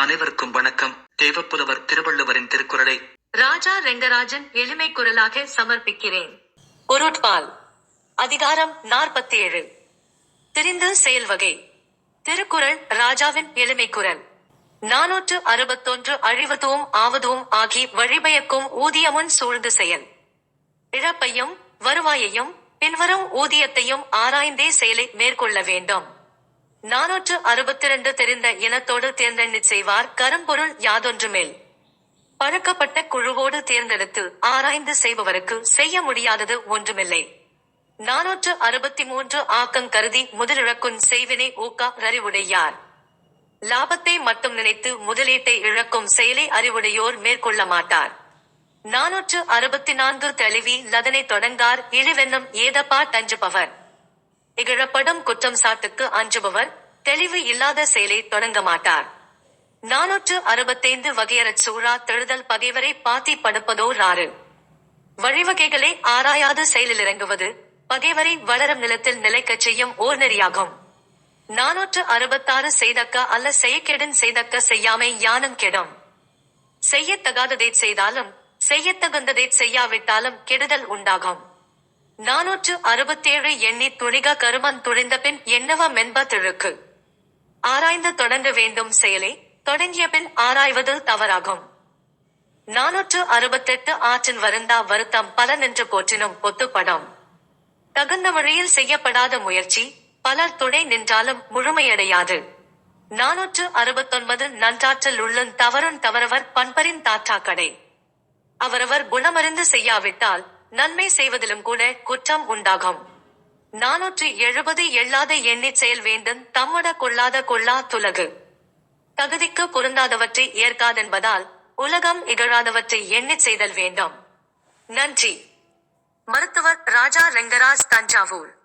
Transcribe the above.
அனைவருக்கும் வணக்கம். தேவப்புலவர் திருவள்ளுவரின் திருக்குறளை ராஜா ரெங்கராஜன் எளிமை குரலாக சமர்ப்பிக்கிறேன். பொருட்பால் அதிகாரம் நாற்பத்தி ஏழு திரிந்து செயல் வகை திருக்குறள் ராஜாவின் எளிமை குரல். நானூற்று அறுபத்தொன்று அழிவதும் ஆவதும் ஆகி வழிபயக்கும் ஊதியமுன் சூழ்ந்து செயல். இழப்பையும் வருவாயையும் பின்வரும் ஊதியத்தையும் ஆராய்ந்தே செயலை மேற்கொள்ள வேண்டும். நாநூற்று அறுபத்தி இரண்டு தெரிந்த இனத்தோடு தேர்ந்தெண்ணி செய்வார் கரும்பொருள் யாதொன்றுமேல். பழக்கப்பட்ட குழுவோடு தேர்ந்தெடுத்து ஆராய்ந்து செய்பவருக்கு செய்ய முடியாதது ஒன்றுமில்லை. நாநூற்று அறுபத்தி மூன்று ஆக்கம் கருதி முதலிழக்குன் செய்வினை ஊக்கா அறிவுடையார். லாபத்தை மட்டும் நினைத்து முதலீட்டை இழக்கும் செயலை அறிவுடையோர் மேற்கொள்ள மாட்டார். நாநூற்று அறுபத்தி நான்கு தெளிவி லதனை தொடங்கார் இழிவென்னும் ஏதப்பா தஞ்சுபவர். இகழப்படும் குற்றம் சாட்டுக்கு அஞ்சுபவர் தெளிவு இல்லாத செயலை தொடங்க மாட்டார். நானூற்று அறுபத்தைந்து வகையறச் சூழா தெழுதல் பகைவரை பாத்தி படுப்பதோர் ஆறு வழிவகைகளை ஆராயாது செயலில் இறங்குவது பகைவரை வளரும் நிலத்தில் நிலைக்கச் செய்யும் ஓர் நெறியாகும். நானூற்று அறுபத்தாறு செய்தக்க அல்ல செய்யக்கெடன் செய்தக்க செய்யாமை யானும் கெடும். செய்யத்தகாததை செய்தாலும் செய்யத்தகுந்ததை செய்யாவிட்டாலும் கெடுதல் உண்டாகும். நாநூற்று அறுபத்தேழு எண்ணி துணிக கருமன் துணிந்த பின் என்னவ மென்ப திழுக்கு. ஆராய்ந்து தொடங்க வேண்டும் செயலை தொடங்கிய பின் ஆராய்வது தவறாகும். நாநூற்று அறுபத்தெட்டு ஆற்றின் வருந்தா வருத்தம் பல நின்று போற்றினும் ஒத்துப்படும். தகுந்த வழியில் செய்யப்படாத முயற்சி பலர் துணை நின்றாலும் முழுமையடையாது. நாநூற்று அறுபத்தொன்பது நன்றாற்றல் உள்ளும் தவறும் தவறவர் பண்பரின் தாற்றா கடை. அவரவர் குணமறிந்து செய்யாவிட்டால் நன்மை செய்வதிலும் கூட குற்றம் உண்டாகும். நாநூற்று எழுபது எள்ளாத எண்ணிச் செயல் வேண்டும் தம்மட கொள்ளாத கொள்ளா துலகு. தகுதிக்கு பொருந்தாதவற்றை ஏற்காதென்பதால் உலகம் இகழாதவற்றை எண்ணிச் செய்தல் வேண்டும். நன்றி. மருத்துவர் ராஜா ரெங்கராஜ் தஞ்சாவூர்.